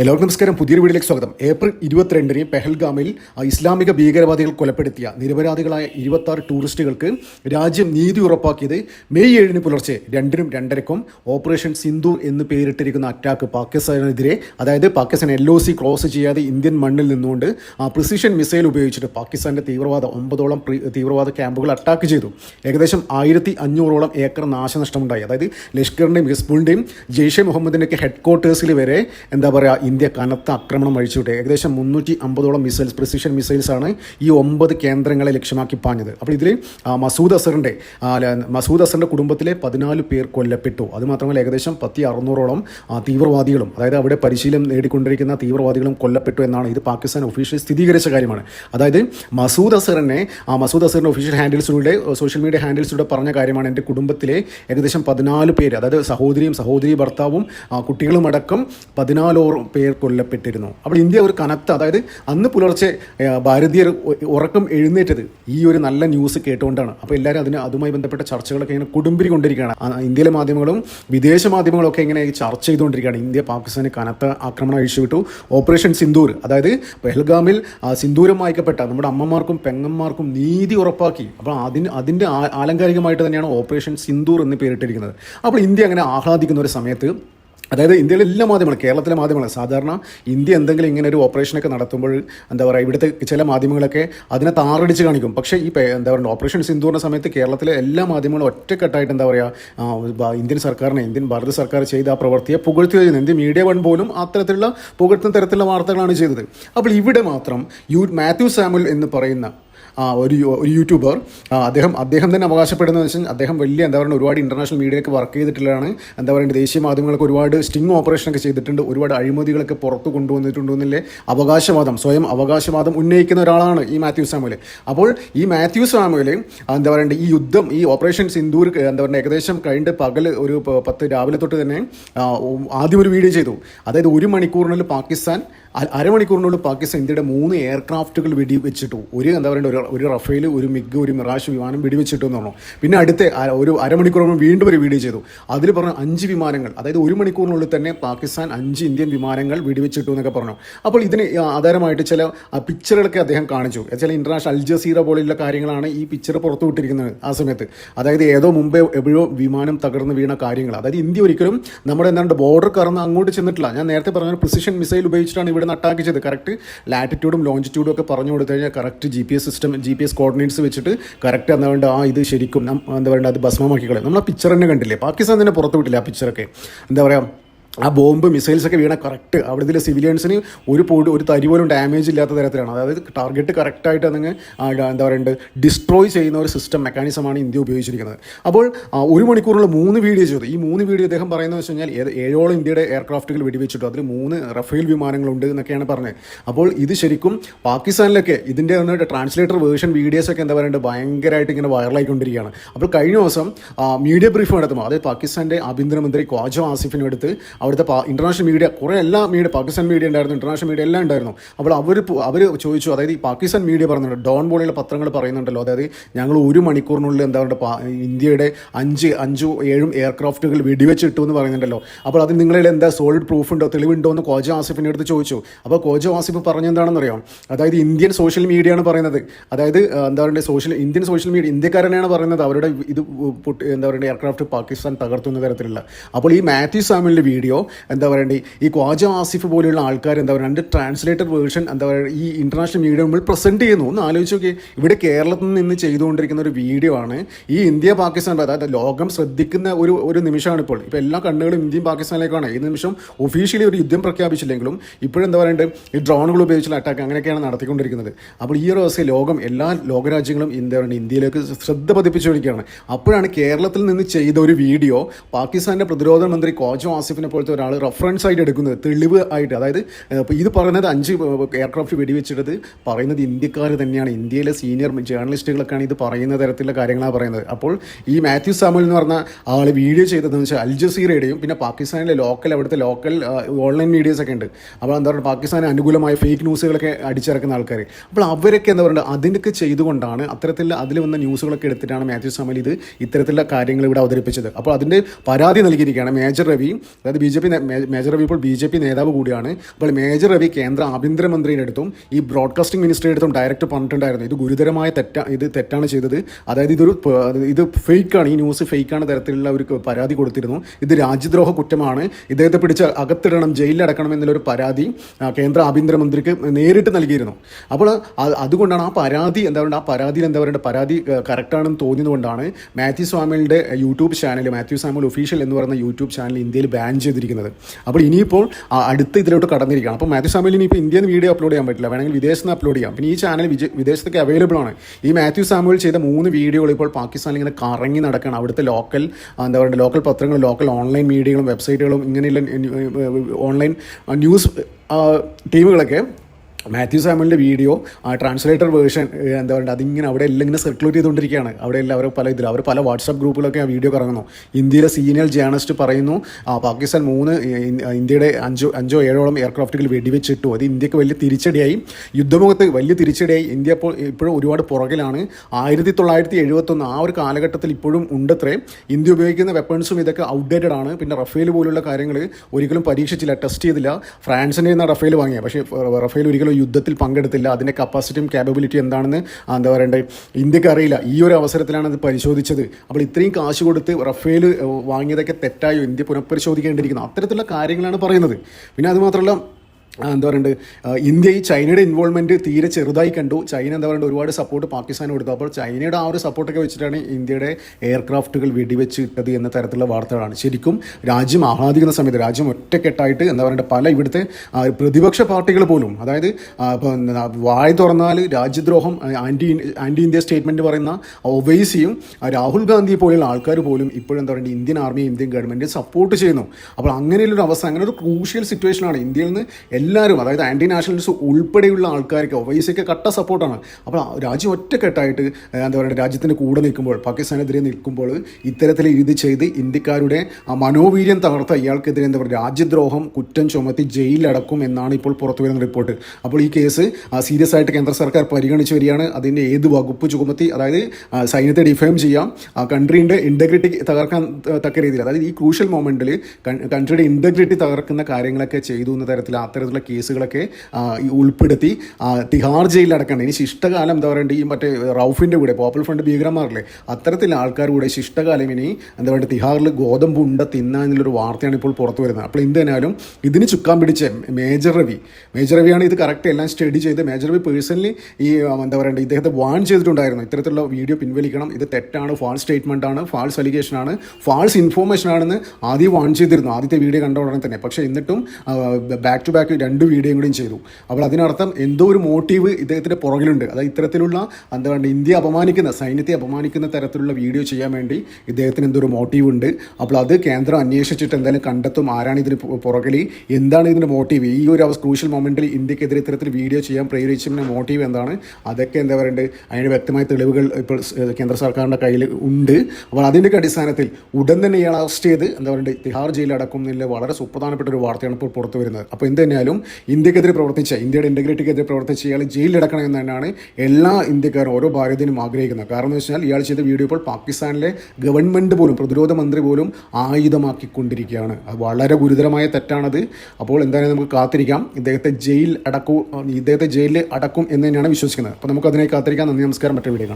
എല്ലാവർക്കും നമസ്കാരം. പുതിയൊരു വീഡിയോയിലേക്ക് സ്വാഗതം. ഏപ്രിൽ ഇരുപത്തിരണ്ടിന് പെഹൽഗാമിൽ ഇസ്ലാമിക ഭീകരവാദികൾ കൊലപ്പെടുത്തിയ നിരപരാധികളായ ഇരുപത്തി ആറ് ടൂറിസ്റ്റുകൾക്ക് രാജ്യം നീതി ഉറപ്പാക്കിയത് മെയ് ഏഴിന് പുലർച്ചെ രണ്ടിനും രണ്ടരക്കും ഓപ്പറേഷൻ സിന്ധു എന്ന് പേരിട്ടിരിക്കുന്ന അറ്റാക്ക് പാകിസ്ഥാനെതിരെ അതായത് Pakistan L O C cross ചെയ്യാതെ ഇന്ത്യൻ മണ്ണിൽ നിന്നുകൊണ്ട് ആ പ്രിസിഷൻ മിസൈൽ ഉപയോഗിച്ചിട്ട് പാകിസ്ഥാന്റെ തീവ്രവാദ ഒമ്പതോളം തീവ്രവാദ ക്യാമ്പുകൾ അറ്റാക്ക് ചെയ്തു. ഏകദേശം ആയിരത്തി അഞ്ഞൂറോളം ഏക്കർ നാശനഷ്ടമുണ്ടായി. അതായത് ലഷ്കറിന്റെയും ഹിസ്ബുളിന്റെയും ജെയ്ഷെ മുഹമ്മദിന്റെയൊക്കെ ഹെഡ് ക്വാർട്ടേഴ്സിൽ വരെ എന്താ പറയുക ഇന്ത്യ കനത്ത ആക്രമണം അഴിച്ചുവിട്ടെ ഏകദേശം മുന്നൂറ്റി അമ്പതോളം മിസൈൽസ് പ്രിസിഷൻ മിസൈൽസാണ് ഈ ഒമ്പത് കേന്ദ്രങ്ങളെ ലക്ഷ്യമാക്കി പാഞ്ഞത്. അപ്പോൾ ഇതിൽ മസൂദ് അസറിന്റെ മസൂദ് അസറിന്റെ കുടുംബത്തിലെ പതിനാല് പേർ കൊല്ലപ്പെട്ടു. അതുമാത്രമല്ല ഏകദേശം പത്തി അറുന്നൂറോളം തീവ്രവാദികളും അതായത് അവിടെ പരിശീലനം നേടിക്കൊണ്ടിരിക്കുന്ന തീവ്രവാദികളും കൊല്ലപ്പെട്ടു എന്നാണ്. ഇത് പാകിസ്ഥാൻ ഒഫീഷ്യൽ സ്ഥിരീകരിച്ച കാര്യമാണ്. അതായത് മസൂദ് അസറിനെ മസൂദ് അസറിന്റെ ഒഫീഷ്യൽ ഹാൻഡിൽസിലൂടെ സോഷ്യൽ മീഡിയ ഹാൻഡിൽസിലൂടെ പറഞ്ഞ കാര്യമാണ് എന്റെ കുടുംബത്തിലെ ഏകദേശം പതിനാല് പേര് അതായത് സഹോദരിയും സഹോദരി ഭർത്താവും കുട്ടികളുമടക്കം പതിനാലോളം പേർ കൊല്ലപ്പെട്ടിരുന്നു. അപ്പോൾ ഇന്ത്യ ഒരു കനത്ത അതായത് അന്ന് പുലർച്ചെ ഭാരതീയർ ഉറക്കം എഴുന്നേറ്റത് ഈ ഒരു നല്ല ന്യൂസ് കേട്ടുകൊണ്ടാണ്. അപ്പോൾ എല്ലാവരും അതിന് അതുമായി ബന്ധപ്പെട്ട ചർച്ചകളൊക്കെ ഇങ്ങനെ കുടുംബിരി കൊണ്ടിരിക്കുകയാണ്. ഇന്ത്യയിലെ മാധ്യമങ്ങളും വിദേശ മാധ്യമങ്ങളും ഒക്കെ ഇങ്ങനെ ചർച്ച ചെയ്തുകൊണ്ടിരിക്കുകയാണ്. ഇന്ത്യ പാകിസ്ഥാന് കനത്ത ആക്രമണം അഴിച്ചുവിട്ടു. ഓപ്പറേഷൻ സിന്ദൂർ അതായത് പെഹൽഗാമിൽ സിന്ദൂരം വായിക്കപ്പെട്ട നമ്മുടെ അമ്മമാർക്കും പെങ്ങന്മാർക്കും നീതി ഉറപ്പാക്കി. അപ്പോൾ അതിന് അതിന്റെ ആലങ്കാരികമായിട്ട് തന്നെയാണ് ഓപ്പറേഷൻ സിന്ദൂർ എന്ന് പേരിട്ടിരിക്കുന്നത്. അപ്പോൾ ഇന്ത്യ അങ്ങനെ ആഹ്ലാദിക്കുന്ന ഒരു സമയത്ത് അതായത് ഇന്ത്യയിലെ എല്ലാ മാധ്യമങ്ങളും കേരളത്തിലെ മാധ്യമങ്ങൾ സാധാരണ ഇന്ത്യ എന്തെങ്കിലും ഇങ്ങനെ ഒരു ഓപ്പറേഷനൊക്കെ നടത്തുമ്പോൾ എന്താ പറയുക ഇവിടുത്തെ ചില മാധ്യമങ്ങളൊക്കെ അതിനെ താറടിച്ച് കാണിക്കും. പക്ഷേ ഈ എന്താ പറയുക ഓപ്പറേഷൻ സിന്ധുവിന്റെ സമയത്ത് കേരളത്തിലെ എല്ലാ മാധ്യമങ്ങളും ഒറ്റക്കെട്ടായിട്ട് എന്താ പറയുക ഇന്ത്യൻ സർക്കാരിനെ ഇന്ത്യൻ ഭാരത സർക്കാർ ചെയ്ത ആ പ്രവൃത്തിയെ പുകഴ്ത്തി ചെയ്യുന്നത് ഇന്ത്യ മീഡിയ വൺ പോലും അത്തരത്തിലുള്ള പുകഴ്ത്തുന്ന തരത്തിലുള്ള വാർത്തകളാണ് ചെയ്തത്. അപ്പോൾ ഇവിടെ മാത്രം യു മാത്യു സാമുൽ എന്ന് പറയുന്ന ഒരു ഒരു യൂട്യൂബർ അദ്ദേഹം അദ്ദേഹം തന്നെ അവകാശപ്പെടുന്നത് വെച്ചാൽ അദ്ദേഹം വലിയ എന്താ പറയുക ഒരുപാട് ഇന്റർനാഷണൽ മീഡിയയൊക്കെ വർക്ക് ചെയ്തിട്ടുള്ളതാണ്. എന്താ പറയുക ദേശീയ മാധ്യമങ്ങളൊക്കെ ഒരുപാട് സ്റ്റിങ് ഓപ്പറേഷനൊക്കെ ചെയ്തിട്ടുണ്ട്. ഒരുപാട് അഴിമതികളൊക്കെ പുറത്ത് കൊണ്ടുവന്നിട്ടുണ്ട് അവകാശവാദം. സ്വയം അവകാശവാദം ഉന്നയിക്കുന്ന ഒരാളാണ് ഈ മാത്യു സാമുവൽ. അപ്പോൾ ഈ മാത്യു സാമുവൽ എന്താ പറയുക ഈ യുദ്ധം ഈ ഓപ്പറേഷൻ സിന്ദൂർ എന്താ പറയുക ഏകദേശം കഴിഞ്ഞിട്ട് പകൽ ഒരു പത്ത് രാവിലെ തൊട്ട് തന്നെ ആദ്യം ഒരു വീഡിയോ ചെയ്തു. അതായത് ഒരു മണിക്കൂറിനുള്ളിൽ പാകിസ്ഥാൻ അരമണിക്കൂറിനുള്ളിൽ പാകിസ്ഥാൻ ഇന്ത്യയുടെ മൂന്ന് എയർക്രാഫ്റ്റുകൾ വെടിവെച്ചിട്ടു. ഒരു എന്താ പറയുക ഒരു ഒരു റഫേൽ ഒരു മിഗ് ഒരു മിറാഷ് വിമാനം വെടിവെച്ചിട്ടു എന്ന് പറഞ്ഞു. പിന്നെ അടുത്ത ഒരു അരമണിക്കൂർ വീണ്ടും ഒരു വീഡിയോ ചെയ്തു. അതിൽ പറഞ്ഞ അഞ്ച് വിമാനങ്ങൾ അതായത് ഒരു മണിക്കൂറിനുള്ളിൽ തന്നെ പാകിസ്ഥാൻ അഞ്ച് ഇന്ത്യൻ വിമാനങ്ങൾ വെടിവെച്ചിട്ടു എന്നൊക്കെ പറഞ്ഞു. അപ്പോൾ ഇതിന് ആധാരമായിട്ട് ചില പിക്ചറുകളൊക്കെ അദ്ദേഹം കാണിച്ചു. ചില ഇന്റർനാഷണൽ അൽജസീറ പോലെയുള്ള കാര്യങ്ങളാണ് ഈ പിക്ചർ പുറത്തു വിട്ടിരിക്കുന്നത് ആ സമയത്ത്. അതായത് ഏതോ മുമ്പേ എപ്പോഴോ വിമാനം തകർന്ന് വീണ കാര്യങ്ങൾ. അതായത് ഇന്ത്യ ഒരിക്കലും നമ്മുടെ എന്താണ് ബോർഡർ കറന്ന് അങ്ങോട്ട് ചെന്നിട്ടില്ല. ഞാൻ നേരത്തെ പറഞ്ഞ പ്രിസിഷൻ മിസൈൽ ഉപയോഗിച്ചിട്ടാണ് ഇവിടെ അറ്റാക്ക് ചെയ്ത്. കറക്റ്റ് ലാറ്റിറ്റ്യൂഡും ലോഞ്ചിറ്റ്യൂഡും ഒക്കെ പറഞ്ഞു കൊടുത്തു കഴിഞ്ഞാൽ correct G P S system G P S coordinates വെച്ചിട്ട് കറക്റ്റ് എന്താ വേണ്ട ആ ഇത് ശരിക്കും എന്താ വേണ്ട അത് ഭസ്മമാക്കി കളയും നമ്മൾ ആ പിക്ചർ തന്നെ കണ്ടില്ലേ? പാകിസ്ഥാൻ തന്നെ പുറത്തു വിട്ടില്ല ആ പിക്ചറൊക്കെ എന്താ പറയുക ആ ബോംബ് മിസൈൽസൊക്കെ വീണ കറക്റ്റ് അവിടെ ഇതിലെ സിവിലിയൻസിന് ഒരു പൊടി ഒരു തരി പോലും ഡാമേജ് ഇല്ലാത്ത തരത്തിലാണ്. അതായത് ടാർഗറ്റ് കറക്റ്റായിട്ട് അതങ്ങ് എന്താ പറയുക ഡിസ്ട്രോയ് ചെയ്യുന്ന ഒരു സിസ്റ്റം മെക്കാനിസമാണ് ഇന്ത്യ ഉപയോഗിച്ചിരിക്കുന്നത്. അപ്പോൾ ഒരു മണിക്കൂറുള്ള മൂന്ന് വീഡിയോ ചെയ്തു. ഈ മൂന്ന് വീഡിയോ അദ്ദേഹം പറയുന്നത് വെച്ച് കഴിഞ്ഞാൽ ഏഴോളം ഇന്ത്യയുടെ എയർക്രാഫ്റ്റുകൾ വെടിവെച്ചിട്ടു അതിൽ മൂന്ന് റഫേൽ വിമാനങ്ങളുണ്ട് എന്നൊക്കെയാണ് പറഞ്ഞത്. അപ്പോൾ ഇത് ശരിക്കും പാകിസ്ഥാനിലൊക്കെ ഇതിന്റെ ഒന്ന് ട്രാൻസ്ലേറ്റർ വേർഷൻ വീഡിയോസ് ഒക്കെ എന്താ പറയുക ഭയങ്കരമായിട്ട് ഇങ്ങനെ വൈറലായിക്കൊണ്ടിരിക്കുകയാണ് അപ്പോൾ കഴിഞ്ഞ ദിവസം മീഡിയ ബ്രീഫ് നടത്തുമ്പോൾ അതായത് പാകിസ്ഥാന്റെ ആഭ്യന്തരമന്ത്രി ഖ്വാജ ആസിഫിനെ എടുത്ത് അവിടുത്തെ ഇന്റർനാഷണൽ മീഡിയ കുറേ എല്ലാ മീഡിയ പാകിസ്ഥാൻ മീഡിയ ഉണ്ടായിരുന്നു ഇന്റർനാഷണൽ മീഡിയ എല്ലാം ഉണ്ടായിരുന്നു. അപ്പോൾ അവർ അവർ ചോദിച്ചു അതായത് ഈ പാകിസ്ഥാൻ മീഡിയ പറയുന്നുണ്ട് ഡോൺ പോലെയുള്ള പത്രങ്ങൾ പറയുന്നുണ്ടല്ലോ അതായത് ഞങ്ങൾ ഒരു മണിക്കൂറിനുള്ളിൽ എന്താ പറയുക ഇന്ത്യയുടെ അഞ്ച് അഞ്ചു ഏഴും എയർക്രാഫ്റ്റുകൾ വെടിവെച്ചിട്ടു എന്ന് പറയുന്നുണ്ടല്ലോ. അപ്പോൾ അത് നിങ്ങളിൽ എന്താ സോളിഡ് പ്രൂഫ് ഉണ്ടോ തെളിവുണ്ടോ എന്ന് കോജ ആസിഫിന്റെ അടുത്ത് ചോദിച്ചു. അപ്പോൾ കോജ ആസിഫ് പറഞ്ഞെന്താണെന്നറിയാം അതായത് ഇന്ത്യൻ സോഷ്യൽ മീഡിയ ആണ് പറയുന്നത്. അതായത് എന്താ പറയുക സോഷ്യൽ ഇന്ത്യൻ സോഷ്യൽ മീഡിയ ഇന്ത്യക്കാരനെയാണ് പറയുന്നത് അവരുടെ ഇത് എന്താ പറയുക എയർക്രാഫ്റ്റ് പാകിസ്ഥാൻ തകർത്തുന്ന തരത്തിലുള്ള. അപ്പോൾ ഈ മാത്യു സാമിലിന്റെ വീഡിയോ എന്താ പറയണ്ടേ ഈ ഖ്വാജ ആസിഫ് പോലെയുള്ള ആൾക്കാർ എന്താ പറയുക രണ്ട് ട്രാൻസ്ലേറ്റഡ് വേർഷൻ എന്താ പറയുക ഈ ഇന്റർനാഷണൽ മീഡിയ മുമ്പിൽ പ്രസന്റ് ചെയ്യുന്നു. ഒന്ന് ആലോചിച്ച് നോക്കി ഇവിടെ കേരളത്തിൽ നിന്ന് ചെയ്തുകൊണ്ടിരിക്കുന്ന ഒരു വീഡിയോ ആണ് ഈ ഇന്ത്യ പാകിസ്ഥാൻ അതായത് ലോകം ശ്രദ്ധിക്കുന്ന ഒരു ഒരു നിമിഷമാണ് ഇപ്പോൾ. ഇപ്പോൾ എല്ലാ കണ്ണുകളും ഇന്ത്യയും പാകിസ്ഥാനിലേക്കാണ്. ഈ നിമിഷം ഒഫീഷ്യലി ഒരു യുദ്ധം പ്രഖ്യാപിച്ചില്ലെങ്കിലും ഇപ്പോഴെന്താ പറയണ്ടേ ഈ ഡ്രോണുകൾ ഉപയോഗിച്ചുള്ള അറ്റാക്ക് അങ്ങനെയൊക്കെയാണ് നടത്തിക്കൊണ്ടിരിക്കുന്നത്. അപ്പോൾ ഈ ഒരു അവസ്ഥയിൽ ലോകം എല്ലാ ലോകരാജ്യങ്ങളും എന്താ പറയുക ഇന്ത്യയിലേക്ക് ശ്രദ്ധ പതിപ്പിച്ചുകൊണ്ടിരിക്കുകയാണ്. അപ്പോഴാണ് കേരളത്തിൽ നിന്ന് ചെയ്ത ഒരു വീഡിയോ പാകിസ്ഥാന്റെ പ്രതിരോധ മന്ത്രി കോജോ ആസിഫിനെ പോലത്തെ ഒരാൾ റെഫറൻസ് ആയിട്ട് എടുക്കുന്നത് തെളിവ് ആയിട്ട്. അതായത് ഇപ്പോൾ ഇത് പറയുന്നത് അഞ്ച് എയർക്രാഫ്റ്റ് വെടിവെച്ചിട്ടത് പറയുന്നത് ഇന്ത്യക്കാർ തന്നെയാണ്. ഇന്ത്യയിലെ സീനിയർ ജേർണലിസ്റ്റുകളൊക്കെയാണ് ഇത് പറയുന്ന തരത്തിലുള്ള കാര്യങ്ങളാണ് പറയുന്നത്. അപ്പോൾ ഈ മാത്യു സാമുൽ എന്ന് പറഞ്ഞ ആൾ വീഡിയോ ചെയ്തതെന്ന് വെച്ചാൽ അൽ ജസീറയുടെയും പിന്നെ പാകിസ്ഥാനിലെ ലോക്കൽ അവിടുത്തെ ലോക്കൽ ഓൺലൈൻ മീഡിയസ് ഒക്കെ ഉണ്ട്. അപ്പോൾ എന്താ പറയുക പാകിസ്ഥാന് അനുകൂലമായ ഫേക്ക് ന്യൂസുകളൊക്കെ അടിച്ചിറക്കുന്ന ആൾക്കാർ അപ്പോൾ അവരൊക്കെ എന്താ പറയുക അതിനൊക്കെ ചെയ്തുകൊണ്ടാണ് അത്തരത്തിലുള്ള അതിൽ വന്ന ന്യൂസുകളൊക്കെ എടുത്തിട്ടാണ് മാത്യു സാമൽ ഇത് ഇത്തരത്തിലുള്ള കാര്യങ്ങൾ ഇവിടെ അവതരിപ്പിച്ചത്. അപ്പോൾ അതിന്റെ പരാതി നൽകിയിരിക്കുകയാണ്. മേജർ രവി അതായത് B J P major Ravi ഇപ്പോൾ ബി ജെ പി നേതാവ് കൂടിയാണ്. അപ്പോൾ മേജർ രവി കേന്ദ്ര ആഭ്യന്തരമന്ത്രിയുടെ അടുത്തും ഈ ബ്രോഡ്കാസ്റ്റിംഗ് മിനിസ്റ്ററിയുടെ അടുത്തും ഡയറക്റ്റ് പറഞ്ഞിട്ടുണ്ടായിരുന്നു. ഇത് ഗുരുതരമായ തെറ്റാ ഇത് തെറ്റാണ് ചെയ്തത്. അതായത് ഇതൊരു ഇത് ഫേക്കാണ്. ഈ ന്യൂസ് ഫേക്കാണ് തരത്തിലുള്ള ഒരു പരാതി കൊടുത്തിരുന്നു. ഇത് രാജ്യദ്രോഹ കുറ്റമാണ്. ഇദ്ദേഹത്തെ പിടിച്ച് അകത്തിടണം ജയിലിലടക്കണം എന്നുള്ളൊരു പരാതി കേന്ദ്ര ആഭ്യന്തരമന്ത്രിക്ക് നേരിട്ട് നൽകിയിരുന്നു. അപ്പോൾ അതുകൊണ്ടാണ് ആ പരാതി എന്താ പറയുക ആ പരാതിയിൽ എന്താ പറയുക പരാതി കറക്റ്റാണെന്ന് തോന്നിയതുകൊണ്ടാണ് മാത്യു സ്വാമിയുടെ YouTube channel Mathew Samuel official എന്ന് പറയുന്ന യൂട്യൂബ് ചാനൽ ഇന്ത്യയിൽ ബാൻ ചെയ്തിരിക്കുന്നത്. അപ്പോൾ ഇനിയിപ്പോൾ അടുത്ത ഇതിലോട്ട് കടന്നിരിക്കുകയാണ്. അപ്പോൾ മാത്യു സാമുൽ ഇനിയിപ്പോൾ ഇന്ത്യയിൽ നിന്ന് വീഡിയോ അപ്ലോഡ് ചെയ്യാൻ പറ്റില്ല. വേണമെങ്കിൽ വിദേശത്ത് നിന്ന് അപ്ലോഡ് ചെയ്യാം. പിന്നെ ഈ ചാനൽ വിദേശത്തൊക്കെ അവൈലബിൾ ആണ്. ഈ മാത്യു സാമുവൽ ചെയ്ത മൂന്ന് വീഡിയോകൾ ഇപ്പോൾ പാകിസ്ഥാനിൽ ഇങ്ങനെ കറങ്ങി നടക്കുകയാണ്. അവിടുത്തെ ലോക്കൽ എന്താ പറയുക ലോക്കൽ പത്രങ്ങളും ലോക്കൽ ഓൺലൈൻ മീഡിയകളും വെബ്സൈറ്റുകളും ഇങ്ങനെയുള്ള ഓൺലൈൻ ന്യൂസ് ടീമുകളൊക്കെ മാത്യു സാമുലിന്റെ വീഡിയോ ആ ട്രാൻസ്ലേറ്റർ വേർഷൻ എന്താ പറയുക അതിങ്ങനെ അവിടെ എല്ലാം ഇങ്ങനെ സർക്കുലേറ്റ് ചെയ്തുകൊണ്ടിരിക്കുകയാണ്. അവിടെ എല്ലാം അവർ പല ഇതിൽ അവർ പല വാട്സാപ്പ് ഗ്രൂപ്പിലൊക്കെ ആ വീഡിയോ കറങ്ങുന്നു ഇന്ത്യയിലെ സീനിയർ ജേണലിസ്റ്റ് പറയുന്നു പാകിസ്ഥാൻ മൂന്ന് ഇന്ത്യയുടെ അഞ്ചോ അഞ്ചോ ഏഴോളം എയർക്രാഫ്റ്റുകൾ വെടിവെച്ചിട്ടു അത് ഇന്ത്യയ്ക്ക് വലിയ തിരിച്ചടിയായി. യുദ്ധമുഖത്ത് വലിയ തിരിച്ചടിയായി. ഇന്ത്യ ഇപ്പോൾ ഇപ്പോഴും ഒരുപാട് പുറകിലാണ്. ആയിരത്തി തൊള്ളായിരത്തി എഴുപത്തൊന്ന് ആ ഒരു കാലഘട്ടത്തിൽ ഇപ്പോഴും ഉണ്ടത്രേ. ഇന്ത്യ ഉപയോഗിക്കുന്ന വെപ്പൺസും ഇതൊക്കെ ഔട്ട്ഡേറ്റഡ് ആണ്. പിന്നെ റഫേൽ പോലുള്ള കാര്യങ്ങൾ ഒരിക്കലും പരീക്ഷിച്ചില്ല ടെസ്റ്റ് ചെയ്തില്ല. ഫ്രാൻസിന്റെ നിന്ന് റഫേൽ വാങ്ങിയ പക്ഷേ റഫേൽ ഒരിക്കലും യുദ്ധത്തിൽ പങ്കെടുത്തില്ല. അതിന്റെ കപ്പാസിറ്റിയും ക്യാപ്പബിലിറ്റി എന്താണെന്ന് എന്താ പറയണ്ടേ ഇന്ത്യയ്ക്ക് അറിയില്ല. ഈ ഒരു അവസരത്തിലാണ് അത് പരിശോധിച്ചത്. അപ്പോൾ ഇത്രയും കാശ് കൊടുത്ത് റഫേൽ വാങ്ങിയതൊക്കെ തെറ്റായോ? ഇന്ത്യ പുനഃപരിശോധിക്കേണ്ടിയിരിക്കുന്നു. അത്തരത്തിലുള്ള കാര്യങ്ങളാണ് പറയുന്നത്. പിന്നെ അതുമാത്രമല്ല എന്താ പറയുക ഇന്ത്യ ഈ ചൈനയുടെ ഇൻവോൾവ്മെന്റ് തീരെ ചെറുതായി കണ്ടു. ചൈന എന്താ പറയുക ഒരുപാട് സപ്പോർട്ട് പാകിസ്ഥാൻ കൊടുത്തു. അപ്പോൾ ചൈനയുടെ ആ ഒരു സപ്പോർട്ടൊക്കെ വെച്ചിട്ടാണ് ഇന്ത്യയുടെ എയർക്രാഫ്റ്റുകൾ വെടിവെച്ച് ഇട്ടത് എന്ന തരത്തിലുള്ള വാർത്തകളാണ്. ശരിക്കും രാജ്യം ആഹ്ലാദിക്കുന്ന സമയത്ത് രാജ്യം ഒറ്റക്കെട്ടായിട്ട് എന്താ പറയുക പല ഇവിടുത്തെ പ്രതിപക്ഷ പാർട്ടികൾ പോലും അതായത് വായ തുറന്നാൽ രാജ്യദ്രോഹം ആന്റി ആന്റി ഇന്ത്യ സ്റ്റേറ്റ്മെന്റ് പറയുന്ന ഒവൈസിയും രാഹുൽ ഗാന്ധി പോലെയുള്ള ആൾക്കാർ പോലും ഇപ്പോഴെന്താ പറയുക ഇന്ത്യൻ ആർമിയെ ഇന്ത്യൻ ഗവൺമെന്റ് സപ്പോർട്ട് ചെയ്യുന്നു. അപ്പോൾ അങ്ങനെയുള്ളൊരു അവസ്ഥ അങ്ങനെ ഒരു ക്രൂഷ്യൽ സിറ്റുവേഷനാണ് ഇന്ത്യയിൽ നിന്ന് എല്ലാവരും അതായത് ആന്റി നാഷണലിസ്റ്റ് ഉൾപ്പെടെയുള്ള ആൾക്കാർക്ക് ഒവൈസിക്ക് കട്ട സപ്പോർട്ടാണ്. അപ്പോൾ രാജ്യം ഒറ്റക്കെട്ടായിട്ട് എന്താ പറയുക രാജ്യത്തിന്റെ കൂടെ നിൽക്കുമ്പോൾ പാകിസ്ഥാനെതിരെ നിൽക്കുമ്പോൾ ഇത്തരത്തിൽ ഇത് ചെയ്ത് ഇന്ത്യക്കാരുടെ ആ മനോവീര്യം തകർത്ത ഇയാൾക്കെതിരെ എന്താ പറയുക രാജ്യദ്രോഹം കുറ്റം ചുമത്തി ജയിലിലടക്കും എന്നാണ് ഇപ്പോൾ പുറത്തു വരുന്ന റിപ്പോർട്ട്. അപ്പോൾ ഈ കേസ് സീരിയസ് ആയിട്ട് കേന്ദ്ര സർക്കാർ പരിഗണിച്ച് വരികയാണ്. അതിന്റെ ഏത് വകുപ്പ് ചുമത്തി അതായത് സൈന്യത്തെ ഡിഫൈം ചെയ്യാം. ആ കൺട്രീന്റെ ഇന്റഗ്രിറ്റി തകർക്കാൻ തക്ക രീതിയിൽ അതായത് ഈ ക്രൂഷ്യൽ മൊമെന്റിൽ കൺട്രിയുടെ ഇന്റഗ്രിറ്റി തകർക്കുന്ന കാര്യങ്ങളൊക്കെ ചെയ്തു എന്ന തരത്തിൽ അത്തരത്തിലുള്ള കേസുകളൊക്കെ ഉൾപ്പെടുത്തി തിഹാർ ജയിലിൽ അടക്കേണ്ട ഇനി ശിഷ്ടകാലം എന്താ പറയണ്ടേ ഈ മറ്റേ റൌഫിന്റെ കൂടെ പോപ്പുലർ ഫ്രണ്ട് ഭീകരന്മാരില്ലേ അത്തരത്തിൽ ആൾക്കാർ കൂടെ ശിഷ്ടകാലം ഇനി എന്താ പറയുക തിഹാറിൽ ഗോതമ്പ് ഉണ്ട തിന്ന എന്നുള്ളൊരു വാർത്തയാണ് ഇപ്പോൾ പുറത്തു വരുന്നത്. അപ്പോൾ എന്തായാലും ഇതിന് ചുക്കാൻ പിടിച്ച മേജർ രവി മേജർ രവിയാണ് ഇത് കറക്റ്റ് എല്ലാം സ്റ്റഡി ചെയ്ത് മേജർ രവി പേഴ്സണലി ഈ എന്താ പറയുക ഇദ്ദേഹത്തെ വാൺ ചെയ്തിട്ടുണ്ടായിരുന്നു. ഇത്തരത്തിലുള്ള വീഡിയോ പിൻവലിക്കണം ഇത് തെറ്റാണ് ഫാൾസ് സ്റ്റേറ്റ്മെന്റ് ആണ് ഫാൾസ് അലിഗേഷൻ ആണ് ഫാൾസ് ഇൻഫോർമേഷൻ ആണെന്ന് ആദ്യം വാൺ ചെയ്തിരുന്നു ആദ്യത്തെ വീഡിയോ കണ്ട ഉടനെ തന്നെ. പക്ഷേ എന്നിട്ടും ബാക്ക് ടു ബാക്ക് രണ്ട് വീഡിയോയും കൂടിയും ചെയ്തു. അപ്പോൾ അതിനർത്ഥം എന്തോ ഒരു മോട്ടീവ് ഇദ്ദേഹത്തിന്റെ പുറകിലുണ്ട്. അതായത് ഇത്തരത്തിലുള്ള എന്താ പറയുക ഇന്ത്യ അപമാനിക്കുന്ന സൈന്യത്തെ അപമാനിക്കുന്ന തരത്തിലുള്ള വീഡിയോ ചെയ്യാൻ വേണ്ടി ഇദ്ദേഹത്തിന് എന്തോ ഒരു മോട്ടീവ് ഉണ്ട്. അപ്പോൾ അത് കേന്ദ്രം അന്വേഷിച്ചിട്ട് എന്തായാലും കണ്ടെത്തും. ആരാണ് ഇതിന് പുറകിൽ എന്താണ് ഇതിന്റെ മോട്ടീവ് ഈ ഒരു ക്രൂഷ്യൽ മൊമെന്റിൽ ഇന്ത്യക്കെതിരെ ഇത്തരത്തിൽ വീഡിയോ ചെയ്യാൻ പ്രേരിച്ചതിന്റെ മോട്ടീവ് എന്താണ്? അതൊക്കെ എന്താ പറയുക അതിന് വ്യക്തമായ തെളിവുകൾ ഇപ്പോൾ കേന്ദ്ര സർക്കാരിന്റെ കയ്യിൽ ഉണ്ട്. അപ്പോൾ അതിന്റെയൊക്കെ അടിസ്ഥാനത്തിൽ ഉടൻ തന്നെ ഇയാൾ അറസ്റ്റ് ചെയ്ത് എന്താ പറയുക തിഹാർ എന്നുള്ള വളരെ സുപ്രധാനപ്പെട്ട ഒരു വാർത്തയാണ് ഇപ്പോൾ പുറത്തു വരുന്നത്. അപ്പോൾ എന്ത് തന്നെയാലും ഇന്ത്യക്കെതിരെ പ്രവർത്തിച്ച ഇന്ത്യയുടെ ഇന്റഗ്രിറ്റിക്കെതിരെ പ്രവർത്തിച്ച ഇയാൾ ജയിലിലടക്കണം എന്ന് തന്നെയാണ് എല്ലാ ഇന്ത്യക്കാരും ഓരോ ഭാരതീയനും ആഗ്രഹിക്കുന്നത്. കാരണം എന്ന് വെച്ചാൽ ഇയാൾ ചെയ്ത വീഡിയോ ഇപ്പോൾ പാകിസ്ഥാനിലെ ഗവൺമെന്റ് പോലും പ്രതിരോധ മന്ത്രി പോലും ആയുധമാക്കിക്കൊണ്ടിരിക്കുകയാണ്. അത് വളരെ ഗുരുതരമായ തെറ്റാണത്. അപ്പോൾ എന്തായാലും നമുക്ക് കാത്തിരിക്കാം. ഇദ്ദേഹത്തെ ജയിൽ അടക്കൂ ഇദ്ദേഹത്തെ ജയിലിൽ അടക്കും എന്ന് തന്നെയാണ് വിശ്വസിക്കുന്നത്. അപ്പോൾ നമുക്ക് അതിനെ കാത്തിരിക്കാം. നന്ദി നമസ്കാരം. മറ്റൊരു വീഡിയോ.